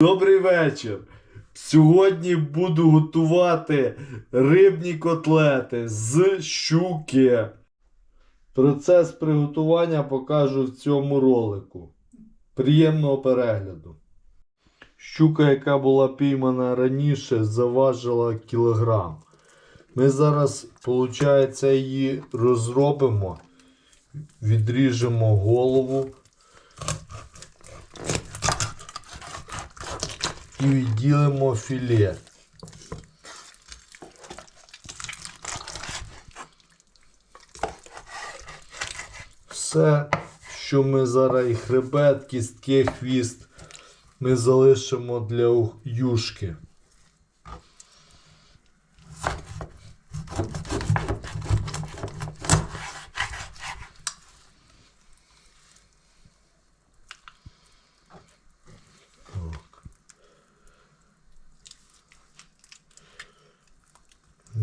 Добрий вечір. Сьогодні буду готувати рибні котлети з щуки. Процес приготування покажу в цьому ролику. Приємного перегляду. Щука, яка була піймана раніше, заважила кілограм. Ми зараз, виходить, її розробимо, відріжемо голову. І відділимо філе. Все, що ми зараз і хребет, кістки, хвіст, ми залишимо для юшки.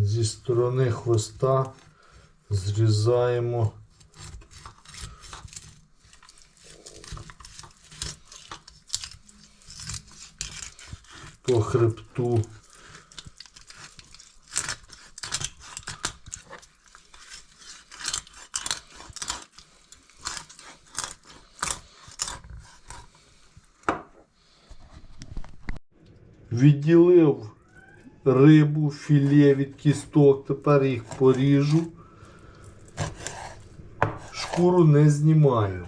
Зі сторони хвоста зрізаємо по хребту. Відділив рибу, філе від кісток. Тепер їх поріжу. Шкуру не знімаю.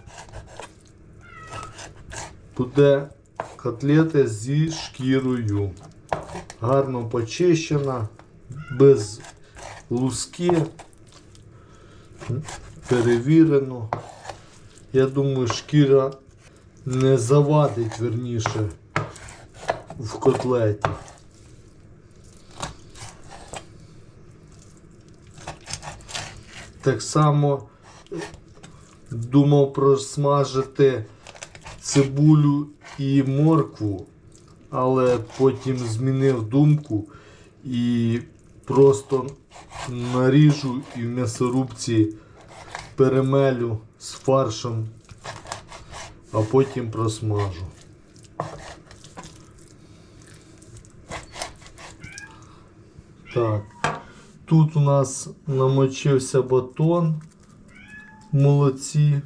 Буде котлета зі шкірою. Гарно почищена, без луски. Перевірено. Я думаю, шкіра не завадить верніше в котлеті. Так само думав просмажити цибулю і моркву, але потім змінив думку і просто наріжу і в м'ясорубці перемелю з фаршем, а потім просмажу. Так. Тут у нас намочився батон. Молодці.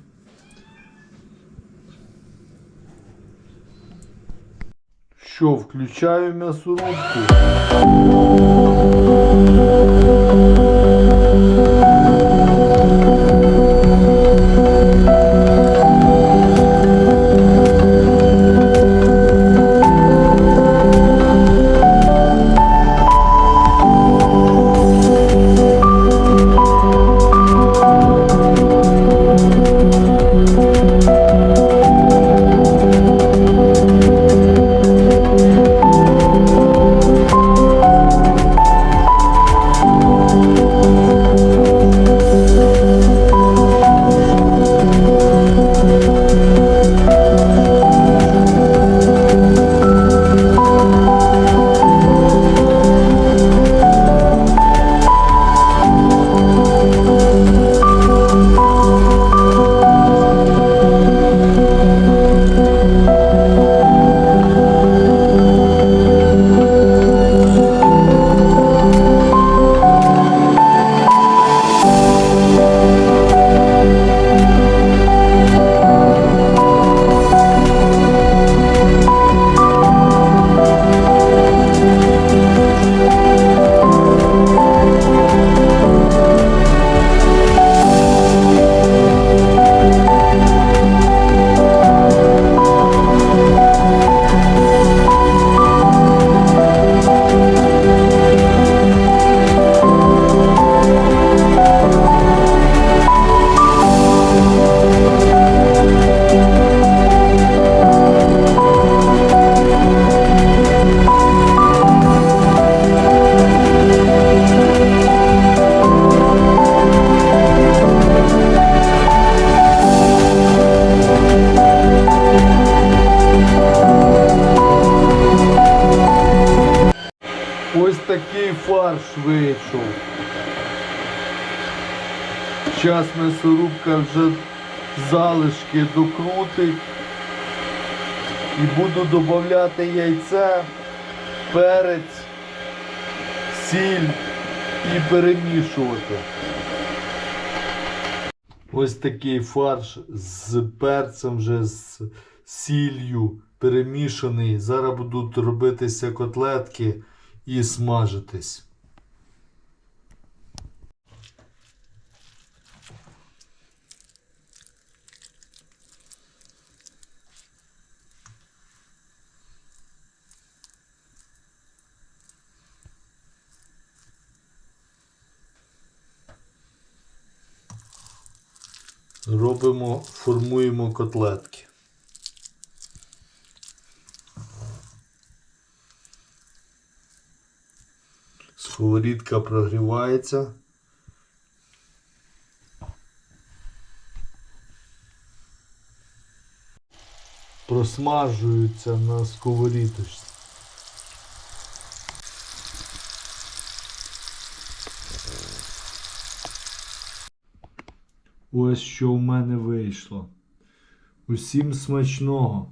Що, включаю м'ясорубку? Ось такий фарш вийшов. Зараз м'ясорубка вже залишки докрутить І буду додати яйце, перець, сіль і перемішувати. Ось такий фарш з перцем, вже з сіллю перемішаний. Зараз будуть робитися котлетки і смажитись. Робимо, формуємо котлетки. Сковорідка прогрівається. Просмажуються на сковорідочці. Ось що в мене вийшло. Усім смачного!